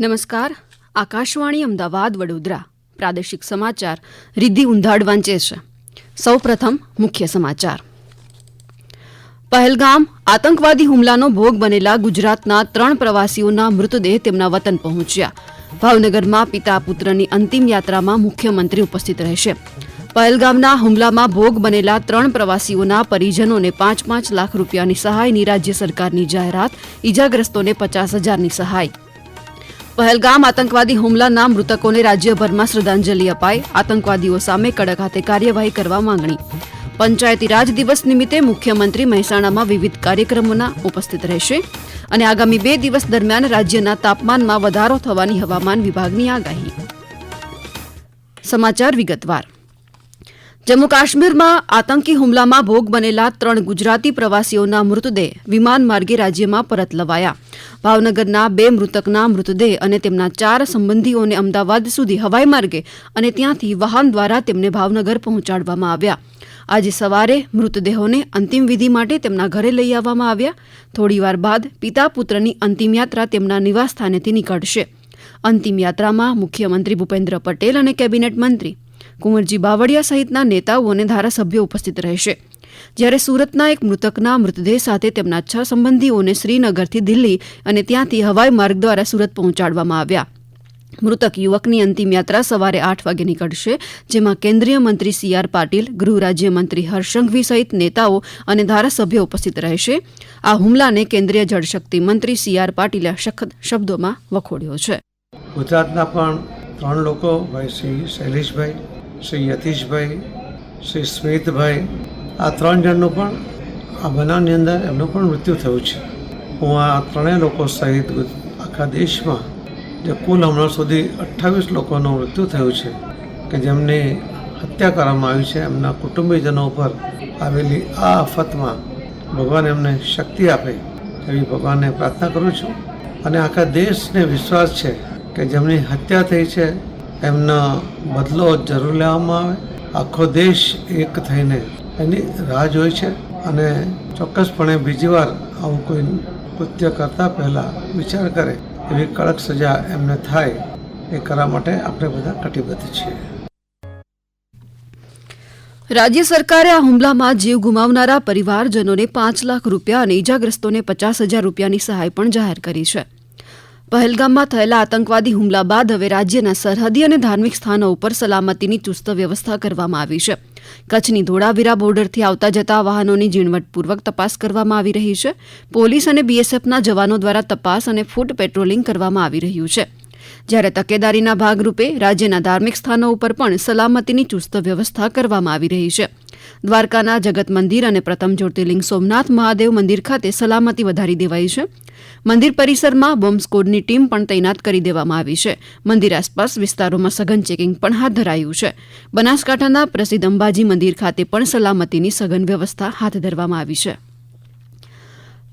નમસ્કાર. આકાશવાણી અમદાવાદ, વડોદરા. પ્રાદેશિક સમાચાર રિદ્ધિ ઉંધાડ વાંચે છે. સૌપ્રથમ મુખ્ય સમાચાર. પહેલગામ આતંકવાદી હુમલાનો ભોગ બનેલા ગુજરાતના ત્રણ પ્રવાસીઓના મૃતદેહ તેમના વતન પહોંચ્યા. ભાવનગરમાં પિતા પુત્રની અંતિમ યાત્રામાં મુખ્યમંત્રી ઉપસ્થિત રહેશે. પહેલગામના હુમલામાં ભોગ બનેલા ત્રણ પ્રવાસીઓના પરિજનોને પાંચ પાંચ લાખ રૂપિયાની સહાયની રાજ્ય સરકારની જાહેરાત, ઈજાગ્રસ્તોને પચાસ હજારની સહાય. પહેલગામ આતંકવાદી હુમલાના મૃતકોને રાજ્યભરમાં શ્રદ્ધાંજલિ અપાય આતંકવાદીઓ સામે કડક હાથે કાર્યવાહી કરવા માંગણી. પંચાયતી રાજ દિવસ નિમિત્તે મુખ્યમંત્રી મહેસાણામાં વિવિધ કાર્યક્રમોના ઉપસ્થિત રહેશે અને આગામી બે દિવસ દરમિયાન રાજ્યના તાપમાનમાં વધારો થવાની હવામાન વિભાગની આગાહી. સમાચાર વિગતવાર. જમ્મુ કાશ્મીરમાં આતંકી હુમલામાં ભોગ બનેલા ત્રણ ગુજરાતી પ્રવાસીઓના મૃતદેહ વિમાન માર્ગે રાજ્યમાં પરત લવાયા. ભાવનગરના બે મૃતકના મૃતદેહ અને તેમના ચાર સંબંધીઓને અમદાવાદ સુધી હવાઈ માર્ગે અને ત્યાંથી વાહન દ્વારા તેમને ભાવનગર પહોંચાડવામાં આવ્યા. આજે સવારે મૃતદેહોને અંતિમ વિધિ માટે તેમના ઘરે લઈ આવવામાં આવ્યા. થોડીવાર બાદ પિતા પુત્રની અંતિમ યાત્રા તેમના નિવાસસ્થાનેથી નીકળશે. અંતિમ યાત્રામાં મુખ્યમંત્રી ભૂપેન્દ્ર પટેલ અને કેબિનેટ મંત્રી કુંવરજી બાવળિયા સહિતના નેતાઓ અને ધારાસભ્યો ઉપસ્થિત રહેશે. જ્યારે સુરતના એક મૃતકના મૃતદેહ સાથે તેમના છ સંબંધીઓને શ્રીનગરથી દિલ્હી અને ત્યાંથી હવાઈ માર્ગ દ્વારા સુરત પહોંચાડવામાં આવ્યા. મૃતક યુવકની અંતિમ યાત્રા સવારે આઠ વાગે નીકળશે, જેમાં કેન્દ્રીય મંત્રી સી આર પાટીલ, ગૃહ રાજ્યમંત્રી હર્ષંઘવી સહિત નેતાઓ અને ધારાસભ્યો ઉપસ્થિત રહેશે. આ હુમલાને કેન્દ્રીય જળશક્તિ મંત્રી સી આર પાટીલે સખત શબ્દોમાં વખોડ્યો છે. ગુજરાતના પણ ત્રણ લોકો, ભાઈ શ્રી શૈલેષભાઈ શ્રી યતીશભાઈ, શ્રી સ્મિતભાઈ આ ત્રણ જણનું પણ આ બનાવની અંદર એમનું પણ મૃત્યુ થયું છે. હું આ ત્રણેય લોકો સહિત આખા દેશમાં જે કુલ હમણાં સુધી અઠ્ઠાવીસ લોકોનું મૃત્યુ થયું છે કે જેમની હત્યા કરવામાં આવી છે, એમના કુટુંબીજનો ઉપર આવેલી આ આફતમાં ભગવાન એમને શક્તિ આપે એવી ભગવાનને પ્રાર્થના કરું છું. અને આખા દેશને વિશ્વાસ છે કે જેમની હત્યા થઈ છે એમનો બદલો જરૂર લેવામાં આવે. આખો દેશ એક થઈને એની રાહ જોઈ છે અને ચોક્કસપણે બીજી વાર આવું કોઈ કૃત્ય કરતાં પહેલાં વિચાર કરે એવી કડક સજા એમને થાય એ કરવા માટે આપણે બધા કટિબદ્ધ છીએ. રાજ્ય સરકારે આ હુમલામાં જીવ ગુમાવનારા પરિવારજનોને પાંચ લાખ રૂપિયા અને ઇજાગ્રસ્તોને પચાસ હજાર રૂપિયાની સહાય પણ જાહેર કરી છે. પહેલગામમાં થયેલા આતંકવાદી હુમલા બાદ હવે રાજ્યના સરહદી અને ધાર્મિક સ્થાનો ઉપર સલામતીની ચુસ્ત વ્યવસ્થા કરવામાં આવી છે. કચ્છની ધોળાવીરા બોર્ડરથી આવતા જતા વાહનોની ઝીણવટપૂર્વક તપાસ કરવામાં આવી રહી છે. પોલીસ અને બીએસએફના જવાનો દ્વારા તપાસ અને ફૂટ પેટ્રોલિંગ કરવામાં આવી રહ્યું છે. જ્યારે તકેદારીના ભાગરૂપે રાજ્યના ધાર્મિક સ્થાનો ઉપર પણ સલામતીની ચુસ્ત વ્યવસ્થા કરવામાં આવી રહી છે. દ્વારકાના જગત મંદિર અને પ્રથમ જ્યોતિર્લિંગ સોમનાથ મહાદેવ મંદિર ખાતે સલામતી વધારી દેવાઈ છે. મંદિર પરિસરમાં બોમ્બ ટીમ પણ તૈનાત કરી દેવામાં આવી છે. મંદિર આસપાસ વિસ્તારોમાં સઘન ચેકિંગ પણ હાથ ધરાયું છે. બનાસકાંઠાના પ્રસિદ્ધ અંબાજી મંદિર ખાતે પણ સલામતીની સઘન વ્યવસ્થા હાથ ધરવામાં આવી છે.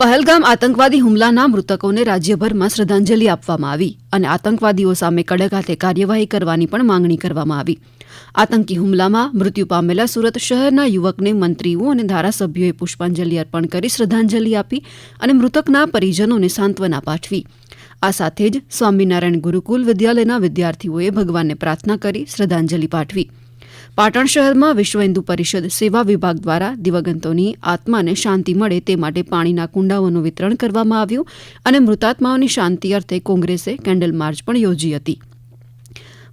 પહલગામ આતંકવાદી હુમલાના મૃતકોને રાજ્યભરમાં શ્રદ્ધાંજલિ આપવામાં આવી અને આતંકવાદીઓ સામે કડક હાથે કાર્યવાહી કરવાની પણ માંગણી કરવામાં આવી. આતંકી હુમલામાં મૃત્યુ પામેલા સુરત શહેરના યુવકને મંત્રીઓ અને ધારાસભ્યોએ પુષ્પાંજલિ અર્પણ કરી શ્રદ્ધાંજલિ આપી અને મૃતકના પરિજનોને સાંત્વના પાઠવી. આ સાથે જ સ્વામિનારાયણ ગુરુકુલ વિદ્યાલયના વિદ્યાર્થીઓએ ભગવાનને પ્રાર્થના કરી શ્રદ્ધાંજલિ પાઠવી. પાટણ શહેરમાં વિશ્વ હિન્દુ પરિષદ સેવા વિભાગ દ્વારા દિવંગતોની આત્માને શાંતિ મળે તે માટે પાણીના કુંડાઓનું વિતરણ કરવામાં આવ્યું અને મૃતાત્માઓની શાંતિ અર્થે કોંગ્રેસે કેન્ડલ માર્ચ પણ યોજી હતી.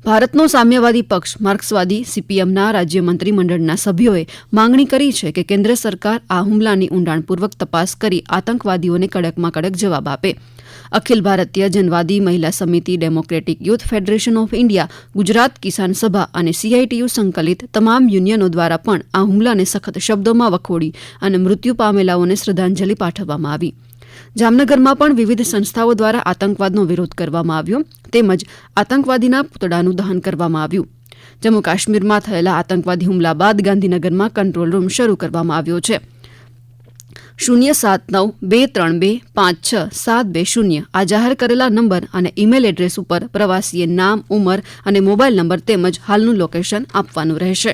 ભારતનો સામ્યવાદી પક્ષ, માર્ક્સવાદી સીપીએમના રાજ્ય મંત્રીમંડળના સભ્યોએ માંગણી કરી છે કે કેન્દ્ર સરકાર આ હુમલાની ઊંડાણપૂર્વક તપાસ કરી આતંકવાદીઓને કડકમાં કડક જવાબ આપે. અખિલ ભારતીય જનવાદી મહિલા સમિતિ, democratic youth federation of India, Gujarat Kisan Sabha અને સીઆઈટીયુ સંકલિત તમામ યુનિયનો દ્વારા પણ આ હુમલાને સખત શબ્દોમાં વખોડી અને મૃત્યુ પામેલાઓને શ્રદ્ધાંજલિ પાઠવવામાં આવી. જામનગરમાં પણ વિવિધ સંસ્થાઓ દ્વારા આતંકવાદનો વિરોધ કરવામાં આવ્યો તેમજ આતંકવાદીના પૂતળાનું દહન કરવામાં આવ્યું. જમ્મુ કાશ્મીરમાં થયેલા આતંકવાદી હુમલા બાદ ગાંધીનગરમાં કંટ્રોલ રૂમ શરૂ કરવામાં આવ્યો છે. શૂન્ય સાત નવ બે ત્રણ બે પાંચ છ સાત બે શૂન્ય આ જાહેર કરેલા નંબર અને ઇમેલ એડ્રેસ ઉપર પ્રવાસીએ નામ, ઉંમર અને મોબાઈલ નંબર તેમજ હાલનું લોકેશન આપવાનું રહેશે.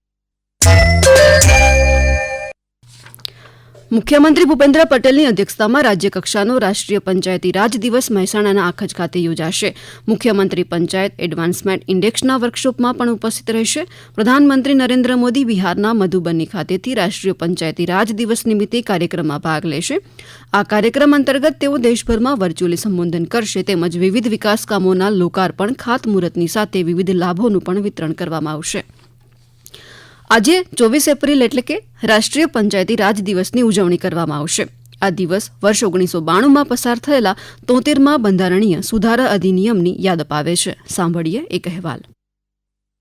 મુખ્યમંત્રી ભૂપેન્દ્ર પટેલની અધ્યક્ષતામાં રાજ્યકક્ષાનો રાષ્ટ્રીય પંચાયતી રાજ દિવસ મહેસાણાના આખજ ખાતે યોજાશે. મુખ્યમંત્રી પંચાયત એડવાન્સમેન્ટ ઇન્ડેક્સના વર્કશોપમાં પણ ઉપસ્થિત રહેશે. પ્રધાનમંત્રી નરેન્દ્ર મોદી બિહારના મધુબની ખાતેથી રાષ્ટ્રીય પંચાયતી રાજ દિવસ નિમિત્તે કાર્યક્રમમાં ભાગ લેશે. આ કાર્યક્રમ અંતર્ગત તેઓ દેશભરમાં વર્ચ્યુઅલી સંબોધન કરશે તેમજ વિવિધ વિકાસ કામોના લોકાર્પણ, ખાતમુહૂર્તની સાથે વિવિધ લાભોનું પણ વિતરણ કરવામાં આવશે. આજે ચોવીસ એપ્રિલ એટલે કે રાષ્ટ્રીય પંચાયતી રાજ દિવસની ઉજવણી કરવામાં આવશે. આ દિવસ વર્ષ ઓગણીસો બાણુંમાં પસાર થયેલા તોતેરમાં બંધારણીય સુધારા અધિનિયમની યાદ અપાવે છે. સાંભળીએ એક અહેવાલ.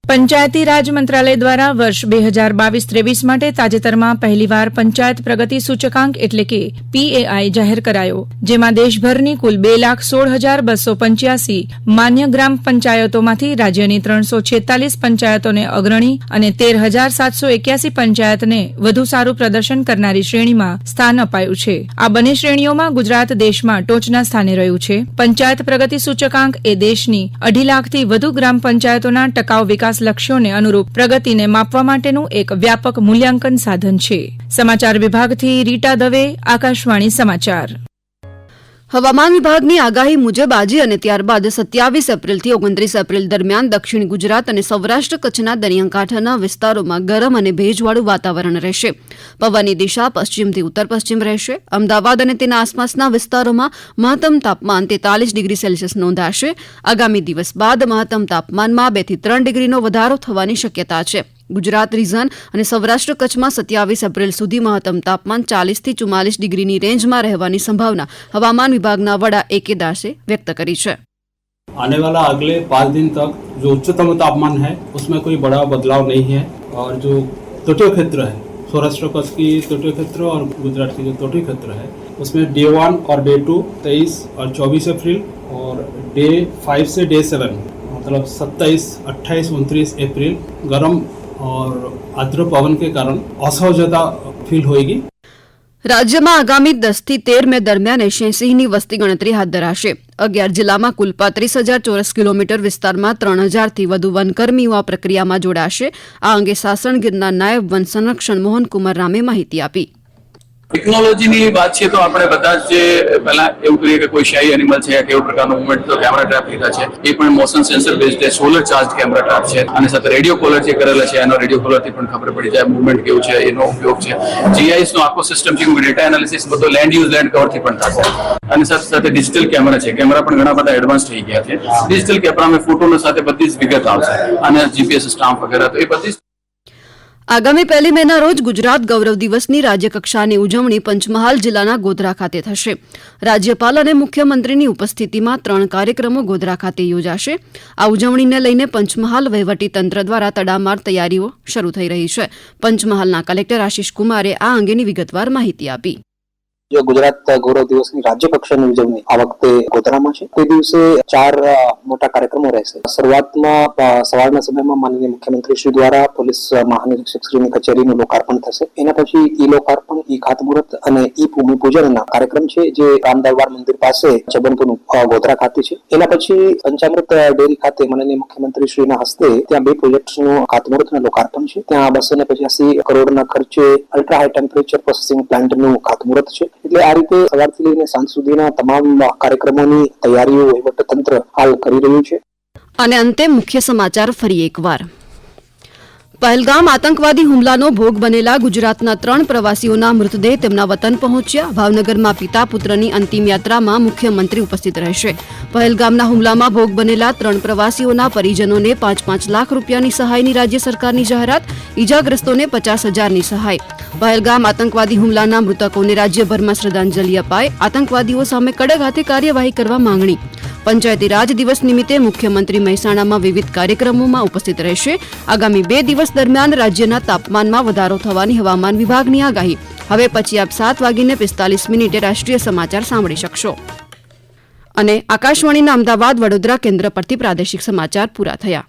પંચાયતી રાજ મંત્રાલય દ્વારા વર્ષ બે હજાર બાવીસ ત્રેવીસ માટે તાજેતરમાં પહેલીવાર પંચાયત પ્રગતિ સૂચકાંક એટલે કે પીએઆઈ જાહેર કરાયો, જેમાં દેશભરની કુલ બે લાખ સોળ હજાર બસો પંચ્યાસી માન્ય ગ્રામ પંચાયતોમાંથી રાજ્યની ત્રણસો છેતાલીસ પંચાયતોને અગ્રણી અને તેર હજાર સાતસો એક્યાસી પંચાયતને વધુ સારું પ્રદર્શન કરનારી શ્રેણીમાં સ્થાન અપાયું છે. આ બંને શ્રેણીઓમાં ગુજરાત દેશમાં ટોચના સ્થાને રહ્યું છે. પંચાયત પ્રગતિ સૂચકાંક એ દેશની અઢી લાખથી વધુ ગ્રામ પંચાયતોના ટકાઉ વિકાસ લક્ષ્યોને અનુરૂપ પ્રગતિને માપવા માટેનું એક વ્યાપક મૂલ્યાંકન સાધન છે. સમાચાર વિભાગથી રીટા દવે, આકાશવાણી સમાચાર. હવામાન વિભાગની આગાહી મુજબ આજે અને ત્યારબાદ સત્યાવીસ એપ્રિલથી ઓગણત્રીસ એપ્રિલ દરમિયાન દક્ષિણ ગુજરાત અને સૌરાષ્ટ્ર કચ્છના દરિયાકાંઠાના વિસ્તારોમાં ગરમ અને ભેજવાળું વાતાવરણ રહેશે. પવનની દિશા પશ્ચિમથી ઉત્તર પશ્ચિમ રહેશે. અમદાવાદ અને તેના આસપાસના વિસ્તારોમાં મહત્તમ તાપમાન તેતાલીસ ડિગ્રી સેલ્સિયસ નોંધાશે. આગામી દિવસ બાદ મહત્તમ તાપમાનમાં બેથી ત્રણ ડિગ્રીનો વધારો થવાની શક્યતા છે. ગુજરાત રીઝન અને સૌરાષ્ટ્ર કચ્છમાં સત્યાવીસ એપ્રિલ સુધી મહત્તમ તાપમાન ચાલીસથી ચુમ્માલીસ ડિગ્રીની રેન્જમાં રહેવાની સંભાવના હવામાન વિભાગના વડા એ કે દાસે વ્યક્ત કરી છે आने वाला अगले पाँच दिन तक जो उच्चतम तापमान है उसमें कोई बड़ा बदलाव नहीं है और जो तटीय क्षेत्र है सौराष्ट्र कच्छ की तटीय क्षेत्र और गुजरात की जो तटीय क्षेत्र है उसमें डे वन और डे टू तेईस और चौबीस अप्रैल और डे फाइव से डे सेवन मतलब सत्ताईस अट्ठाईस उनतीस अप्रैल गर्म और आर्द्र पवन के कारण असहजता फील होएगी રાજ્યમાં આગામી દસથી તેર મે દરમિયાન એશિયન સિંહની વસ્તી ગણતરી હાથ ધરાશે અગિયાર જિલ્લામાં કુલ પાંત્રીસ હજાર ચોરસ કિલોમીટર વિસ્તારમાં ત્રણ હજારથી વધુ વનકર્મીઓ આ પ્રક્રિયામાં જોડાશે આ અંગે સાસણ ગીરના નાયબ વન સંરક્ષણ મોહનકુમાર રામે માહિતી આપી ટેકનોલોજીની વાત છે તો આપણે બધા જ પહેલા એવું કરીએ કે કોઈ શાહી એનિમલ છે કેવું પ્રકારનું મુવમેન્ટ તો કેમેરા ટ્રેપ લીધા છે. એ પણ motion sensor based solar charge camera trap છે. અને સાથે રેડિયો કોલર જે કરેલા છે, એનો રેડિયો કોલરથી પણ ખબર પડી જાય મુવમેન્ટ કેવું છે, એનો ઉપયોગ છે. જીઆઈએસ નો આખો સિસ્ટમ છે ડેટા એનાલિસિસ બધો લેન્ડ યુઝ લેન્ડ કવરથી પણ થશે અને સાથે સાથે ડિજિટલ કેમેરા છે. કેમેરા પણ ઘણા બધા એડવાન્સ થઈ ગયા છે. ડિજિટલ કેમેરામાં ફોટોનો સાથે બધી જ વિગત આવશે. અને જીપીએસ સ્ટામ્પ વગેરે, તો એ બધી આગામી પહેલી મેના રોજ ગુજરાત ગૌરવ દિવસની રાજ્યકક્ષાની ઉજવણી પંચમહાલ જિલ્લાના ગોધરા ખાતે થશે. રાજ્યપાલ અને મુખ્યમંત્રીની ઉપસ્થિતિમાં ત્રણ કાર્યક્રમો ગોધરા ખાતે યોજાશે. આ ઉજવણીને લઈને પંચમહાલ વહીવટીતંત્ર દ્વારા તડામાર તૈયારીઓ શરૂ થઈ રહી છે. પંચમહાલના કલેક્ટર આશિષ કુમારે આ અંગેની વિગતવાર માહિતી આપી. જે ગુજરાત ગૌરવ દિવસની રાજ્ય કક્ષાની ઉજવણી આ વખતે ગોધરામાં છે. તે દિવસે ચાર મોટા કાર્યક્રમો રહેશે. શરૂઆતમાં સવારના સમયમાં માનનીય મુખ્યમંત્રી શ્રી દ્વારા પોલીસ મહાનિરીક્ષક શ્રીની કચેરીનું લોકાર્પણ થશે. એના પછી ઈ લોકાર્પણ, ઈ ખાતમુહૂર્ત અને ઈ ભૂમિપૂજનના કાર્યક્રમ છે, જે રામદરબાર મંદિર પાસે છબનપુર ગોધરા ખાતે છે. એના પછી પંચામૃત ડેરી ખાતે માનનીય મુખ્યમંત્રી શ્રીના હસ્તે ત્યાં બે પ્રોજેક્ટ્સનું ખાતમુહૂર્ત લોકાર્પણ છે. ત્યાં બસો ને પચાસી કરોડના ખર્ચે અલ્ટ્રા હાઈ ટેમ્પરેચર પ્રોસેસિંગ પ્લાન્ટનું ખાતમુહૂર્ત છે. એટલે આ રીતે સવારથી લઈને સાંજ સુધીના તમામ કાર્યક્રમોની તૈયારીઓ વહીવટતંત્ર હાલ કરી રહ્યું છે. અને અંતે મુખ્ય સમાચાર ફરી એકવાર. પહેલગામ આતંકવાદી હુમલાનો ભોગ બનેલા ગુજરાતના ત્રણ પ્રવાસીઓના મૃતદેહ તેમના વતન પહોંચ્યા. ભાવનગરમાં પિતા પુત્રની અંતિમ યાત્રામાં મુખ્યમંત્રી ઉપસ્થિત રહેશે. પહેલગામના હુમલામાં ભોગ બનેલા ત્રણ પ્રવાસીઓના પરિજનોને પાંચ પાંચ લાખ રૂપિયાની સહાયની રાજ્ય સરકારની જાહેરાત. ઇજાગ્રસ્તોને પચાસ હજારની સહાય. પહેલગામ આતંકવાદી હુમલાના મૃતકોને રાજ્યભરમાં શ્રદ્ધાંજલિ અપાય આતંકવાદીઓ સામે કડક હાથે કાર્યવાહી કરવા માંગણી. પંચાયતી રાજ દિવસ નિમિત્તે મુખ્યમંત્રી મહેસાણામાં વિવિધ કાર્યક્રમોમાં ઉપસ્થિત રહેશે. આગામી બે દિવસ દરમિયાન રાજ્યના તાપમાનમાં વધારો થવાની હવામાન વિભાગની આગાહી. હવે પછી આપ સાત વાગીને પિસ્તાલીસ મિનિટે રાષ્ટ્રીય સમાચાર સાંભળી શકશો. અને આકાશવાણીના અમદાવાદ વડોદરા કેન્દ્ર પરથી પ્રાદેશિક સમાચાર પૂરા થયા.